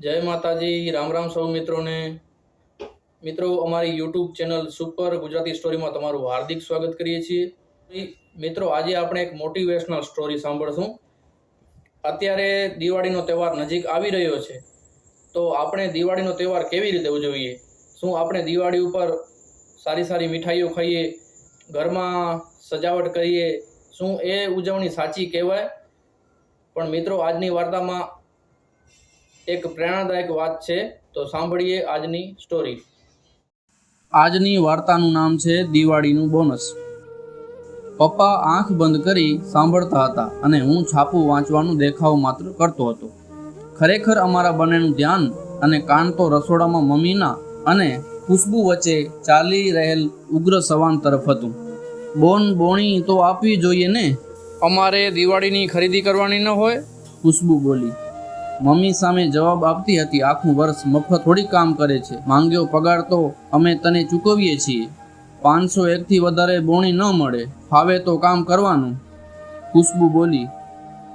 જય માતાજી, રામ રામ સૌ મિત્રોને. મિત્રો, અમારી યુટ્યુબ ચેનલ સુપર ગુજરાતી સ્ટોરીમાં તમારું હાર્દિક સ્વાગત કરીએ છીએ. મિત્રો, આજે આપણે એક મોટિવેશનલ સ્ટોરી સાંભળશું. અત્યારે દિવાળીનો તહેવાર નજીક આવી રહ્યો છે. તો આપણે દિવાળીનો તહેવાર કેવી રીતે ઉજવીએ? શું આપણે દિવાળી ઉપર સારી સારી મીઠાઈઓ ખાઈએ? ઘરમાં સજાવટ કરીએ? શું એ ઉજવણી સાચી કહેવાય? પણ મિત્રો, આજની વાર્તામાં એક પ્રેરણાદાયક વાત છે. તો સાંભળીએ આજની સ્ટોરી આજની વાર્તાનું નામ છે દિવાળીનું બોનસ પપ્પા આંખ બંધ કરી સાંભળતા હતા અને હું છાપું વાંચવાનું દેખાવ માત્ર કરતો હતો. ખરેખર અમારા બંનેનું ધ્યાન અને કાન તો રસોડામાં મમ્મીના અને ખુશ્બુ વચ્ચે ચાલી રહેલ ઉગ્ર સવાન તરફ હતું. બોન બોણી તો આપવી જોઈએ ને? અમારે દિવાળીની ખરીદી કરવાની ન હોય? ખુશ્બુ બોલી મમ્મી સામે જવાબ આપતી હતી, આખું વર્ષ મફત થોડી કામ કરે છે. માંગ્યો પગાર તો અમે તને ચૂકવીએ છીએ. પાંચસો એકથી વધારે બોણી ન મળે. ફાવે તો કામ કરવાનું. ખુશ્બુ બોલી,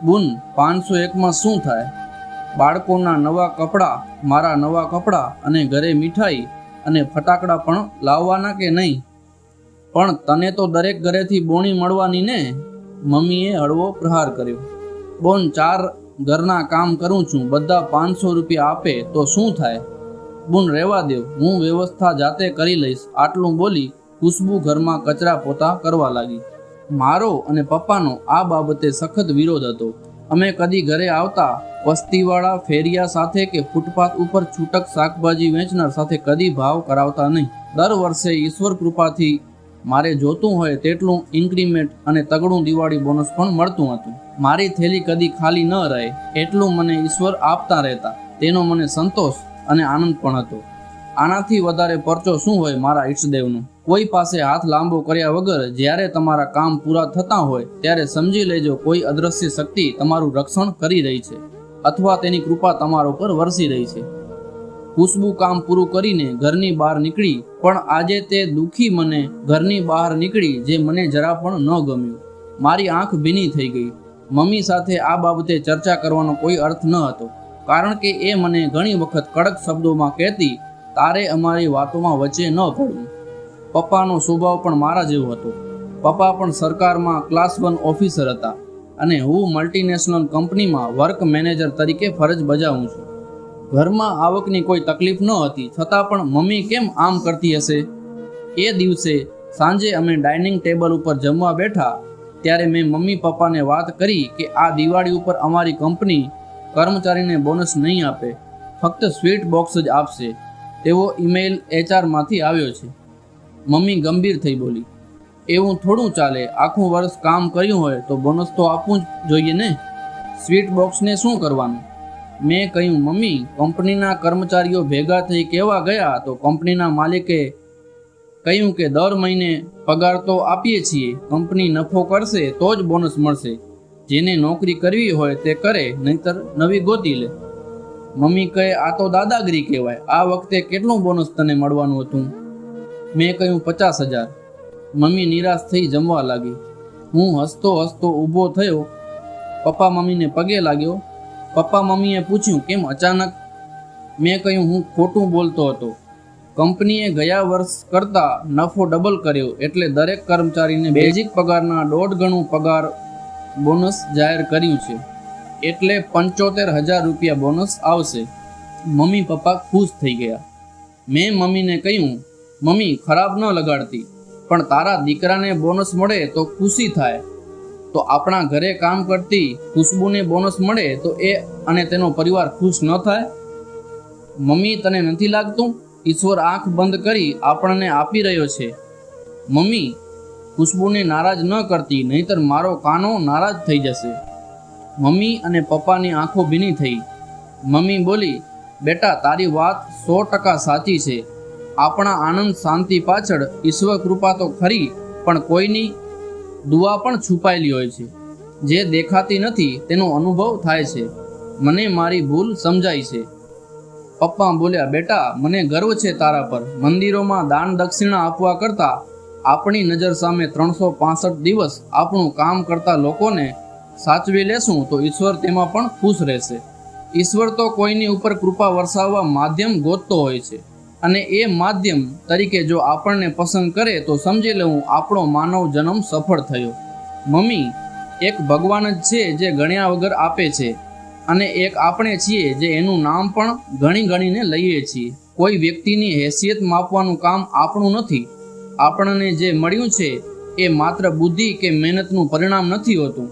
બુન, પાંચસો એકમાં શું થાય? બાળકોના નવા કપડાં, મારા નવા કપડાં અને ઘરે મીઠાઈ અને ફટાકડા પણ લાવવાના કે નહીં? પણ તને તો દરેક ઘરેથી બોણી મળવાની ને? મમ્મીએ હળવો પ્રહાર કર્યો, બોન, ચાર ઘરના કામ કરું છું, બધા પાંચસો રૂપિયા આપે તો શું થાય? બુન, રહેવા દેવ હું વ્યવસ્થા જાતે કરી લઈશ. આટલું બોલી ખુશ્બુ ઘરમાં કચરા પોતા કરવા લાગી. મારો અને પપ્પાનો આ બાબતે સખત વિરોધ હતો. અમે કદી ઘરે આવતા વસ્તીવાળા ફેરિયા સાથે કે ફૂટપાથ ઉપર છૂટક શાકભાજી વેચનાર સાથે કદી ભાવ કરાવતા નહીં. દર વર્ષે ઈશ્વર કૃપાથી મારે જોતું હોય તેટલું ઇન્ક્રીમેન્ટ અને તગડું દિવાળી બોનસ પણ મળતું હતું. મારી થેલી કદી ખાલી ન રહે, એટલું મને ઈશ્વર આપતા રહેતા. તેનો મને સંતોષ અને આનંદ પણ હતો. આનાથી વધારે પરચો શું હોય મારા ઈષ્ટદેવનો? કોઈ પાસે હાથ લાંબો કર્યા વગર જ્યારે તમારા કામ પૂરા થતા હોય, ત્યારે સમજી લેજો કોઈ અદ્રશ્ય શક્તિ તમારું રક્ષણ કરી રહી છે, અથવા તેની કૃપા તમારા ઉપર વરસી રહી છે. ખુશ્બુ કામ પૂરું કરીને ઘરની બહાર નીકળી, પણ આજે તે દુઃખી મને ઘરની બહાર નીકળી, જે મને જરા પણ ન ગમ્યું. મારી આંખ ભીની થઈ ગઈ. મમ્મી સાથે આ બાબતે ચર્ચા કરવાનો કોઈ અર્થ ન હતો. કારણ કે એ મને ઘણી વખત કડક શબ્દોમાં કહેતી, તારે અમારી વાતોમાં વચ્ચે ન પડવું. પપ્પાનો સ્વભાવ પણ મારા જેવો હતો. પપ્પા પણ સરકારમાં ક્લાસ વન ઓફિસર હતા અને હું મલ્ટીનેશનલ કંપનીમાં વર્ક મેનેજર તરીકે ફરજ બજાવું છું. ઘરમાં આવકની કોઈ તકલીફ ન હતી, છતાં પણ મમ્મી કેમ આમ કરતી હશે? એ દિવસે સાંજે અમે ડાઇનિંગ ટેબલ ઉપર જમવા બેઠા ત્યારે મેં મમ્મી પપ્પાને વાત કરી કે આ દિવાળી ઉપર અમારી કંપની કર્મચારીને બોનસ નહીં આપે, ફક્ત સ્વીટ બોક્સ જ આપશે. તેવો ઈમેલ એચઆરમાંથી આવ્યો છે. મમ્મી ગંભીર થઈ બોલી, એવું થોડું ચાલે. આખું વર્ષ કામ કર્યું હોય તો બોનસ તો આપવું જ જોઈએ ને? સ્વીટ બોક્સને શું કરવાનું? મેં કહ્યું, મમ્મી, કંપનીના કર્મચારીઓ ભેગા થઈ કહેવા ગયા તો કંપનીના માલિકે કહ્યું કે દર મહિને પગાર તો આપીએ છીએ, કંપની નફો કરશે તો જ બોનસ મળશે. જેને નોકરી કરવી હોય તે કરે, નહીતર નવી ગોતી લે. મમ્મી કહે, આ તો દાદાગીરી કહેવાય. આ વખતે કેટલું બોનસ તને મળવાનું હતું? મેં કહ્યું, પચાસ હજાર. મમ્મી નિરાશ થઈ જમવા લાગી. હું હસતો હસતો ઊભો થયો. પપ્પા મમ્મીને પગે લાગ્યો. પપ્પા મમ્મીએ પૂછ્યું, કેમ અચાનક? મેં કહ્યું, હું ખોટું બોલતો હતો. કંપનીએ ગયા વર્ષ કરતાં નફો ડબલ કર્યો એટલે દરેક કર્મચારીને બેઝિક પગારના દોઢ ગણું પગાર બોનસ જાહેર કર્યું છે. એટલે પંચોતેર હજાર રૂપિયા બોનસ આવશે. મમ્મી પપ્પા ખુશ થઈ ગયા. મેં મમ્મીને કહ્યું, મમ્મી, ખરાબ ન લગાડતી, પણ તારા દીકરાને બોનસ મળે તો ખુશી થાય. તો આપણા ઘરે કામ કરતી ખુશ્બુને બોનસ મળે તો એ અને તેનો પરિવાર ખુશ ન થાય? મમ્મી, તને નથી લાગતું? ઈશ્વર આંખ બંધ કરી આપણને આપી રહ્યો છે. મમ્મી, ખુશ્બુને નારાજ ન કરતી, નહીતર મારો કાનો નારાજ થઈ જશે. મમ્મી અને પપ્પાની આંખો ભીની થઈ. મમ્મી બોલી, બેટા, તારી વાત સો ટકા સાચી છે. આપણા આનંદ શાંતિ પાછળ ઈશ્વર કૃપા તો ખરી, પણ કોઈની દુઆ પણ છુપાયેલી હોય છે. જે દેખાતી નથી, તેનો અનુભવ થાય છે. મને મારી ભૂલ સમજાય છે. પપ્પા બોલ્યા, બેટા, મને ગર્વ છે તારા પર. મંદિરોમાં દાન દક્ષિણા આપવા કરતાં આપણી નજર સામે ત્રણસો પાસઠ દિવસ આપણું કામ કરતા લોકોને સાચવી લેશું તો ઈશ્વર તેમાં પણ ખુશ રહેશે. ઈશ્વર તો કોઈની ઉપર કૃપા વરસાવવા માધ્યમ ગોતતો હોય છે. અને એ માધ્યમ તરીકે જો આપણને પસંદ કરે તો સમજી લેવું, આપણો માનવ જન્મ સફળ થયો. મમ્મી, એક ભગવાન જ છે જે ગણ્યા વગર આપે છે. અને એક આપણે છીએ જે એનું નામ પણ ગણી ગણીને લઈએ છીએ. કોઈ વ્યક્તિની હેસિયત માપવાનું કામ આપણું નથી. આપણને જે મળ્યું છે એ માત્ર બુદ્ધિ કે મહેનતનું પરિણામ નથી હોતું.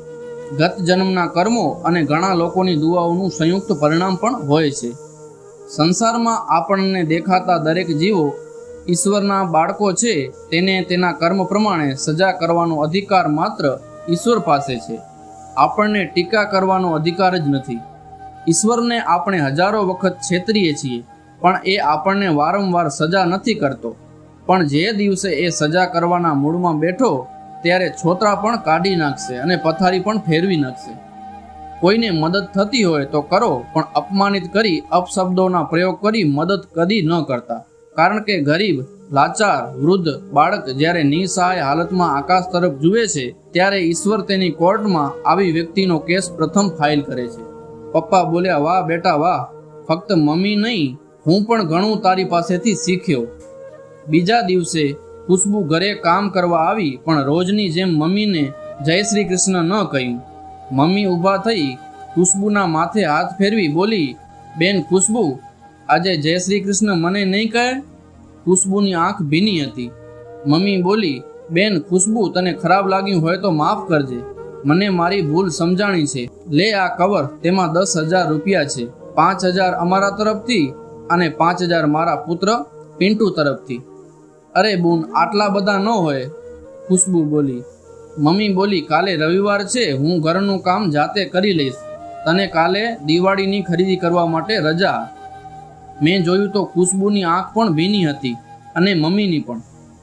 ગત જન્મના કર્મો અને ઘણા લોકોની દુઆઓનું સંયુક્ત પરિણામ પણ હોય છે. સંસારમાં આપણને દેખાતા દરેક જીવો ઈશ્વરના બાળકો છે, તેને તેના કર્મ પ્રમાણે સજા કરવાનો અધિકાર માત્ર ઈશ્વર પાસે છે. આપણને ટીકા કરવાનો અધિકાર જ નથી. ઈશ્વરને આપણે હજારો વખત છેતરીએ છીએ, પણ એ આપણને વારંવાર સજા નથી કરતો. પણ જે દિવસે એ સજા કરવાના મૂળમાં બેઠો, ત્યારે છોતરા પણ કાઢી નાખશે અને પથારી પણ ફેરવી નાખશે. કોઈને મદદ થતી હોય તો કરો, પણ અપમાનિત કરી અપશબ્દોના પ્રયોગ કરી મદદ કદી ન કરતા. કારણ કે ગરીબ લાચાર, વૃદ્ધ બાળક જ્યારે નિસહાય હાલતમાં આકાશ તરફ જુએ છે, ત્યારે ઈશ્વર તેની કોર્ટમાં આવી વ્યક્તિનો કેસ પ્રથમ ફાઇલ કરે છે. પપ્પા બોલ્યા, વાહ બેટા, વાહ. ફક્ત મમ્મી નહીં, હું પણ ઘણું તારી પાસેથી શીખ્યો. બીજા દિવસે ખુશ્બુ ઘરે કામ કરવા આવી, પણ રોજની જેમ મમ્મીને જય શ્રી કૃષ્ણ ન કહ્યું. મમ્મી ઊભા થઈ ખુશ્બુના માથે હાથ ફેરવી બોલી, બેન ખુશ્બુ, આજે જય શ્રી કૃષ્ણ મને નહીં કહે? ખુશ્બુની આંખ ભીની હતી. મમ્મી બોલી, બેન, ખુશ્બુ તને ખરાબ લાગ્યું હોય તો માફ કરજે. મને મારી ભૂલ સમજાણી છે. લે આ કવર, તેમાં દસ હજાર રૂપિયા છે. પાંચ હજાર અમારા તરફથી અને પાંચ હજાર મારા પુત્ર પિન્ટુ તરફથી. અરે બૂન, આટલા બધા ન હોય. ખુશ્બુ બોલી, મમ્મી બોલી, કાલે રવિવાર છે, હું ઘરનું કામ જાતે કરી લઈશ. તને કાલે દિવાળીની ખરીદી કરવા માટે રજા મેં જોયું તો ખુશ્બુની આંખ પણ ભીની હતી અને મમ્મીની પણ.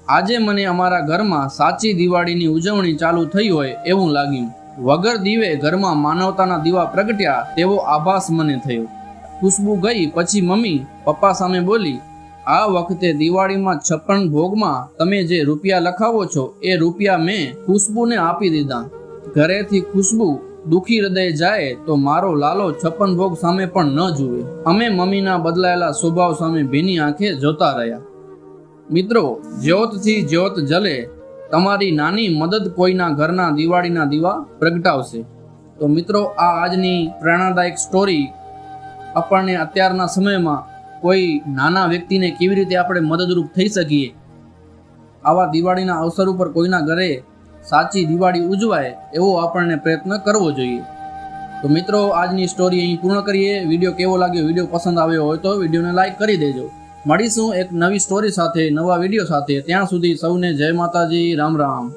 આજે મને અમારા ઘરમાં સાચી દિવાળીની ઉજવણી ચાલુ થઈ હોય એવું લાગ્યું. વગર દીવે ઘરમાં માનવતાના દીવા પ્રગટ્યા તેવો આભાસ મને થયો. ખુશ્બુ ગઈ પછી મમ્મી પપ્પા સામે બોલી, આ વખતે દિવાળીમાં છપ્પન ભોગમાં તમે જે રૂપિયા લખાવો છો એ રૂપિયા મેં ખુશ્બુને આપી દીધા. ઘરેથી ખુશ્બુ દુખી હૃદય જાય તો મારો લાલો છપ્પન ભોગ સામે પણ ન જુએ. અમે મમ્મીના બદલાયેલા સ્વભાવ સામે ભીની આંખે જોતા રહ્યા. મિત્રો, જ્યોતથી જ્યોત જલે, તમારી નાની મદદ કોઈના ઘરના દિવાળીના દીવા પ્રગટાવશે. તો મિત્રો, આ આજની પ્રેરણાદાયક સ્ટોરી આપણને અત્યારના સમયમાં કોઈ નાના વ્યક્તિને કેવી રીતે આપણે મદદરૂપ થઈ શકીએ? આવા દિવાળીના અવસર ઉપર કોઈના ઘરે સાચી દિવાળી ઉજવાય એવો આપણને પ્રયત્ન કરવો જોઈએ. તો મિત્રો, આજની સ્ટોરી અહીં પૂર્ણ કરીએ. વીડિયો કેવો લાગ્યો, વીડિયો પસંદ આવ્યો હોય તો વિડીયોને લાઇક કરી દેજો. મળીશું એક નવી સ્ટોરી સાથે, નવા વીડિયો સાથે. ત્યાં સુધી સૌને જય માતાજી, રામ રામ.